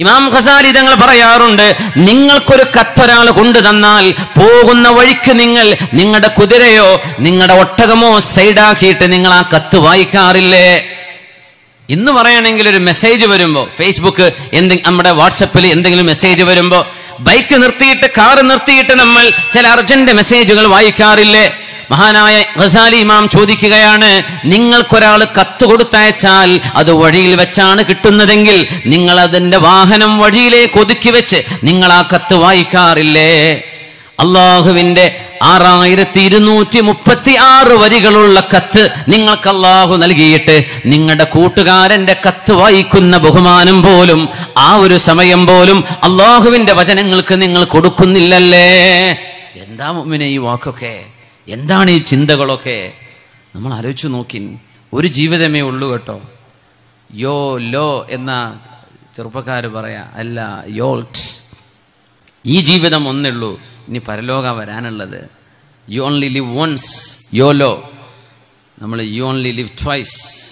ഇമാം ഖസാലി തങ്ങൾ പറയാറുണ്ട് നിങ്ങൾക്കൊരു കത്തൊരാൾ കൊണ്ടു തന്നാൽ പോകുന്ന വഴിക്ക് നിങ്ങൾ നിങ്ങളുടെ കുതിരയോ നിങ്ങളുടെ ഒട്ടകമോ സൈഡാക്കിയിട്ട് നിങ്ങൾ ആ കത്ത് വായിക്കാറില്ലേ? ഇന്ന് പറയണമെങ്കിൽ ഒരു മെസ്സേജ് വരുമ്പോ ഫേസ്ബുക്ക് എന്തെങ്കിലും നമ്മുടെ വാട്സപ്പിൽ എന്തെങ്കിലും മെസ്സേജ് വരുമ്പോ ബൈക്ക് നിർത്തിയിട്ട് കാറ് നിർത്തിയിട്ട് നമ്മൾ ചില അർജന്റ് മെസ്സേജുകൾ വായിക്കാറില്ലേ? മഹാനായ ഖസാലി ഇമാം ചോദിക്കുകയാണ് നിങ്ങൾക്കൊരാൾ കത്ത് കൊടുത്തയച്ചാൽ അത് വഴിയിൽ വെച്ചാണ് കിട്ടുന്നതെങ്കിൽ നിങ്ങൾ അതിന്റെ വാഹനം വഴിയിലേക്ക് ഒതുക്കി വെച്ച് നിങ്ങൾ ആ കത്ത് വായിക്കാറില്ലേ? അള്ളാഹുവിന്റെ ആറായിരത്തി ഇരുന്നൂറ്റി മുപ്പത്തി ആറ് വരികളുള്ള കത്ത് നിങ്ങൾക്ക് അള്ളാഹു നൽകിയിട്ട് നിങ്ങളുടെ കൂട്ടുകാരന്റെ കത്ത് വായിക്കുന്ന ബഹുമാനം പോലും ആ ഒരു സമയം പോലും അള്ളാഹുവിന്റെ വചനങ്ങൾക്ക് നിങ്ങൾ കൊടുക്കുന്നില്ലല്ലേ? എന്താ മുമ്പിനെ ഈ വാക്കൊക്കെ? എന്താണ് ഈ ചിന്തകളൊക്കെ? നമ്മൾ ആലോചിച്ചു നോക്കി. ഒരു ജീവിതമേ ഉള്ളൂ കേട്ടോ. യോ ലോ എന്ന ചെറുപ്പക്കാർ പറയാ അല്ല യോൾട്ട്. ഈ ജീവിതം ഒന്നേ ഉള്ളൂ ഇനി പരലോക വരാനുള്ളത്. You only live once YOLO. നമ്മൾ യു ഓൺലി ലിവ് ട്വൈസ്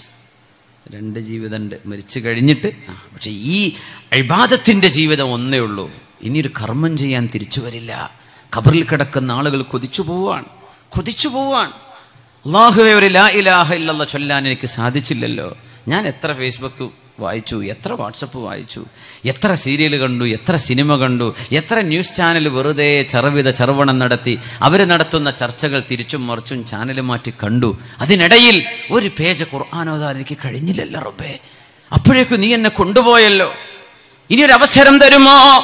രണ്ട് ജീവിതമുണ്ട് മരിച്ചു കഴിഞ്ഞിട്ട്. പക്ഷെ ഈ അഴിബാദത്തിന്റെ ജീവിതം ഒന്നേ ഉള്ളൂ. ഇനിയൊരു കർമ്മം ചെയ്യാൻ തിരിച്ചു വരില്ല. ഖബറിൽ കിടക്കുന്ന ആളുകൾ കൊതിച്ചു പോവാൻ കൊതിച്ചു പോവാണ്. അള്ളാഹുവെ ഒരു ലാ ഇലാഹ ഇല്ലല്ല ചൊല്ലാൻ എനിക്ക് സാധിച്ചില്ലല്ലോ. ഞാൻ എത്ര ഫേസ്ബുക്ക് വായിച്ചു എത്ര വാട്സപ്പ് വായിച്ചു എത്ര സീരിയൽ കണ്ടു എത്ര സിനിമ കണ്ടു എത്ര ന്യൂസ് ചാനൽ വെറുതെ ചെറുവിധ ചെറുവണം നടത്തി അവർ നടത്തുന്ന ചർച്ചകൾ തിരിച്ചും മറിച്ചും ചാനൽ മാറ്റി കണ്ടു. അതിനിടയിൽ ഒരു പേജ് ഖുർആാനോദാൻ എനിക്ക് കഴിഞ്ഞില്ലല്ലോ റബ്ബേ. അപ്പോഴേക്കും നീ എന്നെ കൊണ്ടുപോയല്ലോ. ഇനി ഒരു അവസരം തരുമോ?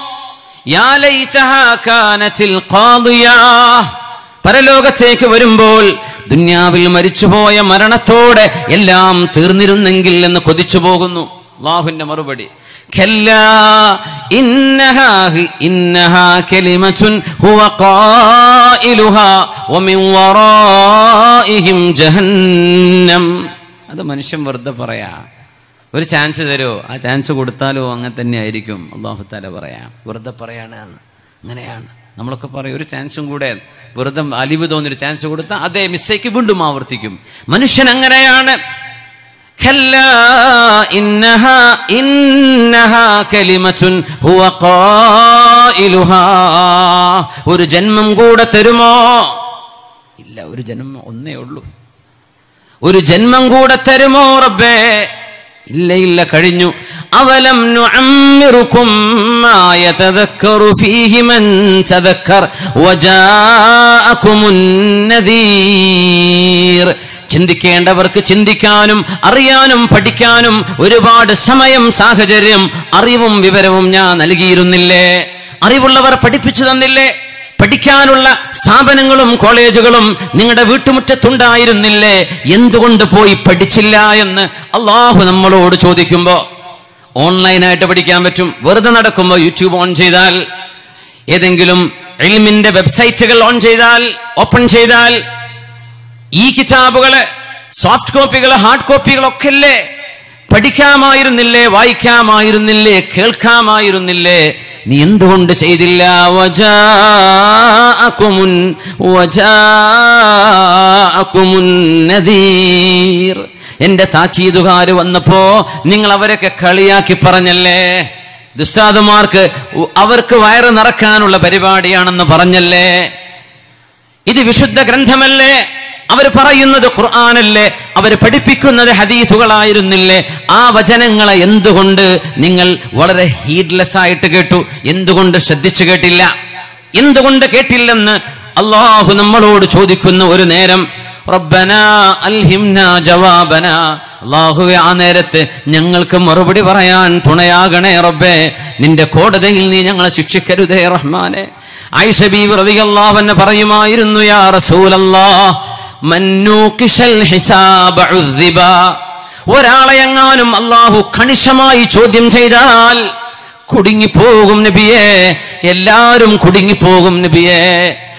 യാ ലൈതഹാ ഖാദിയാ. പരലോകത്തേക്ക് വരുമ്പോൾ ദുന്യാവിൽ മരിച്ചുപോയ മരണത്തോടെ എല്ലാം തീർന്നിരുന്നെങ്കിൽ എന്ന് കൊതിച്ചു പോകുന്നു. അള്ളാഹുവിന്റെ മറുപടി. അത് മനുഷ്യൻ വെറുതെ പറയാ. ഒരു ചാൻസ് തരുമോ ആ ചാൻസ് കൊടുത്താലോ അങ്ങനെ തന്നെ ആയിരിക്കും. അള്ളാഹു താല പറയാ. വെറുതെ പറയാണ് അങ്ങനെയാണ്. നമ്മളൊക്കെ പറയും ഒരു ചാൻസും കൂടെ വെറുതെ അലിവ് തോന്നിയൊരു ചാൻസ് കൊടുത്താൽ അതേ മിസ്സേക്ക് വീണ്ടും ആവർത്തിക്കും. മനുഷ്യൻ അങ്ങനെയാണ്. ഒരു ജന്മം കൂടെ തരുമോ? ഇല്ല ഒരു ജന്മം ഒന്നേ ഉള്ളൂ. ഒരു ജന്മം കൂടെ തരുമോ റബ്ബേ? ഇല്ല ഇല്ല കഴിഞ്ഞു. അവലം ചിന്തിക്കേണ്ടവർക്ക് ചിന്തിക്കാനും അറിയാനും പഠിക്കാനും ഒരുപാട് സമയം സാഹചര്യം അറിവും വിവരവും ഞാൻ നൽകിയിരുന്നില്ലേ? അറിവുള്ളവർ പഠിപ്പിച്ചു തന്നില്ലേ? പഠിക്കാനുള്ള സ്ഥാപനങ്ങളും കോളേജുകളും നിങ്ങളുടെ വീട്ടുമുറ്റത്തുണ്ടായിരുന്നില്ലേ? എന്തുകൊണ്ട് പോയി പഠിച്ചില്ല എന്ന് അള്ളാഹു നമ്മളോട് ചോദിക്കുമ്പോ ഓൺലൈനായിട്ട് പഠിക്കാൻ പറ്റും. വെറുതെ നടക്കുമ്പോൾ യൂട്യൂബ് ഓൺ ചെയ്താൽ ഏതെങ്കിലും എൽമിന്റെ വെബ്സൈറ്റുകൾ ഓൺ ചെയ്താൽ ഓപ്പൺ ചെയ്താൽ ഈ കിതാബുകൾ സോഫ്റ്റ് കോപ്പികൾ ഹാർഡ് കോപ്പികളൊക്കെ അല്ലേ പഠിക്കാമായിരുന്നില്ലേ? വായിക്കാമായിരുന്നില്ലേ? കേൾക്കാമായിരുന്നില്ലേ? നീ എന്തുകൊണ്ട് ചെയ്തില്ല? വജാഅകുമുൻ വജാഅകുമുൻ നദീർ. എന്റെ താക്കീതുകാര് വന്നപ്പോ നിങ്ങൾ അവരൊക്കെ കളിയാക്കി പറഞ്ഞല്ലേ? ദുസ്താദുമാർക്ക് അവർക്ക് വയറ് നിറക്കാനുള്ള പരിപാടിയാണെന്ന് പറഞ്ഞല്ലേ? ഇത് വിശുദ്ധ ഗ്രന്ഥമല്ലേ? അവർ പറയുന്നത് ഖുർആാനല്ലേ? അവർ പഠിപ്പിക്കുന്നത് ഹദീസുകളായിരുന്നില്ലേ? ആ വചനങ്ങളെ എന്തുകൊണ്ട് നിങ്ങൾ വളരെ ഹീഡ്ലെസ് ആയിട്ട് കേട്ടു? എന്തുകൊണ്ട് ശ്രദ്ധിച്ചു കേട്ടില്ല? എന്തുകൊണ്ട് കേട്ടില്ലെന്ന് അള്ളാഹു നമ്മളോട് ചോദിക്കുന്ന ഒരു നേരം റബ്ബന അള്ളാഹുവെ ആ നേരത്ത് ഞങ്ങൾക്ക് മറുപടി പറയാൻ തുണയാകണേ റബ്ബേ. നിന്റെ കോടതിയിൽ നീ ഞങ്ങളെ ശിക്ഷിക്കരുതേ റഹ്മാനെ. ആയിഷ റബി റളിയല്ലാഹു പറയുമായിരുന്നു യാ റസൂലല്ലാഹ് ഒരാളെ എങ്ങാനും അള്ളാഹു കണിശമായി ചോദ്യം ചെയ്താൽ കുടുങ്ങിപ്പോകും നബിയെ എല്ലാരും കുടുങ്ങിപ്പോകും നബിയെ.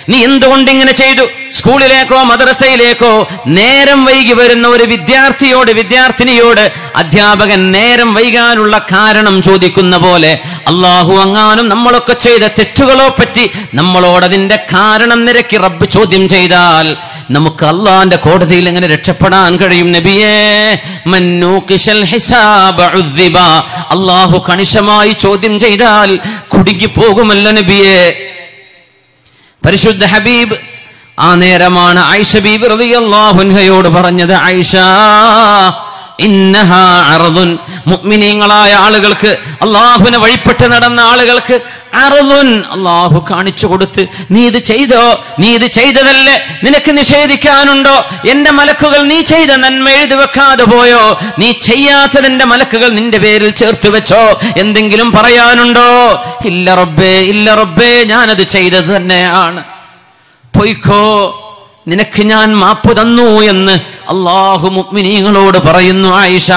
നീ എന്തുകൊണ്ട് ഇങ്ങനെ ചെയ്തു? സ്കൂളിലേക്കോ മദ്രസയിലേക്കോ നേരം വൈകി വരുന്ന ഒരു വിദ്യാർത്ഥിയോട് വിദ്യാർത്ഥിനിയോട് അധ്യാപകൻ നേരം വൈകാനുള്ള കാരണം ചോദിക്കുന്ന പോലെ അള്ളാഹു അങ്ങാനും നമ്മളൊക്കെ ചെയ്ത തെറ്റുകളോ പറ്റി നമ്മളോടതിന്റെ കാരണം നിരക്കി റബ്ബ് ചോദ്യം ചെയ്താൽ നമുക്ക് അള്ളാന്റെ കോടതിയിൽ എങ്ങനെ രക്ഷപ്പെടാൻ കഴിയും നബിയേ. അള്ളാഹു കണിശമായി ചോദ്യം ചെയ്താൽ കുടുങ്ങി പോകുമല്ല നബിയേ പരിശുദ്ധ ഹബീബ് ആ നേരമാണ് ആയിഷ ബീബി റളിയല്ലാഹു അൻഹയോട് പറഞ്ഞത് ആയിഷ മുഅ്മിനീങ്ങളായ ആളുകൾക്ക് അള്ളാഹുവിനെ വഴിപ്പെട്ട് നടന്ന ആളുകൾക്ക് അറുതുൻ അള്ളാഹു കാണിച്ചു കൊടുത്ത് നീ ഇത് ചെയ്തോ? നീ ഇത് ചെയ്തതല്ലേ? നിനക്ക് നിഷേധിക്കാനുണ്ടോ? എന്റെ മലക്കുകൾ നീ ചെയ്ത നന്മ എഴുതി വെക്കാതെ പോയോ? നീ ചെയ്യാത്തതിന്റെ മലക്കുകൾ നിന്റെ പേരിൽ ചേർത്ത് വെച്ചോ? എന്തെങ്കിലും പറയാനുണ്ടോ? ഇല്ല റബ്ബേ ഇല്ല റബ്ബേ ഞാനത് ചെയ്തത് തന്നെയാണ്. പൊയ്ക്കോ നിനക്ക് ഞാൻ മാപ്പ് തന്നു എന്ന് അള്ളാഹു മുഅ്മിനീങ്ങളോട് പറയുന്നു ആയിഷ.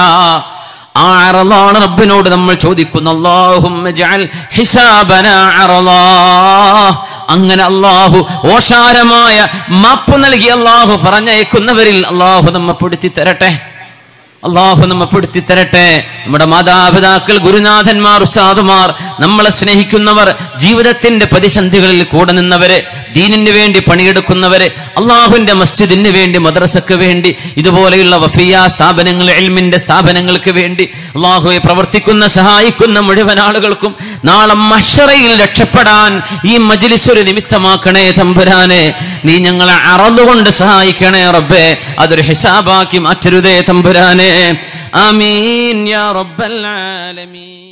ആ റബ്ബിനോട് നമ്മൾ ചോദിക്കുന്നു അള്ളാഹും അങ്ങനെ അള്ളാഹു ഓഷാരമായ മാപ്പ് നൽകി അള്ളാഹു പറഞ്ഞയക്കുന്നവരിൽ അള്ളാഹു നമ്മെ പെടുത്തി തരട്ടെ അള്ളാഹു നമ്മെ പെടുത്തി തരട്ടെ. നമ്മുടെ മാതാപിതാക്കൾ ഗുരുനാഥന്മാർ ഉസ്താദുമാർ നമ്മളെ സ്നേഹിക്കുന്നവർ ജീവിതത്തിന്റെ പ്രതിസന്ധികളിൽ കൂടെ നിന്നവര് ദീനിന് വേണ്ടി പണിയെടുക്കുന്നവര് അള്ളാഹുവിന്റെ മസ്ജിദിന് വേണ്ടി മദ്രസക്ക് വേണ്ടി ഇതുപോലെയുള്ള വഫിയ സ്ഥാപനങ്ങൾ എൽമിന്റെ സ്ഥാപനങ്ങൾക്ക് വേണ്ടി അള്ളാഹുവെ പ്രവർത്തിക്കുന്ന സഹായിക്കുന്ന മുഴുവൻ ആളുകൾക്കും നാളെ മഷറയിൽ രക്ഷപ്പെടാൻ ഈ മജ്ലിസ് ഒരു നിമിത്തമാക്കണേ തമ്പുരാനെ. നീ ഞങ്ങളെ അറന്നുകൊണ്ട് സഹായിക്കണേ റബ്ബേ. അതൊരു ഹിസാബാക്കി മാറ്റരുതേ തമ്പുരാനെ. آمين يا رب العالمين.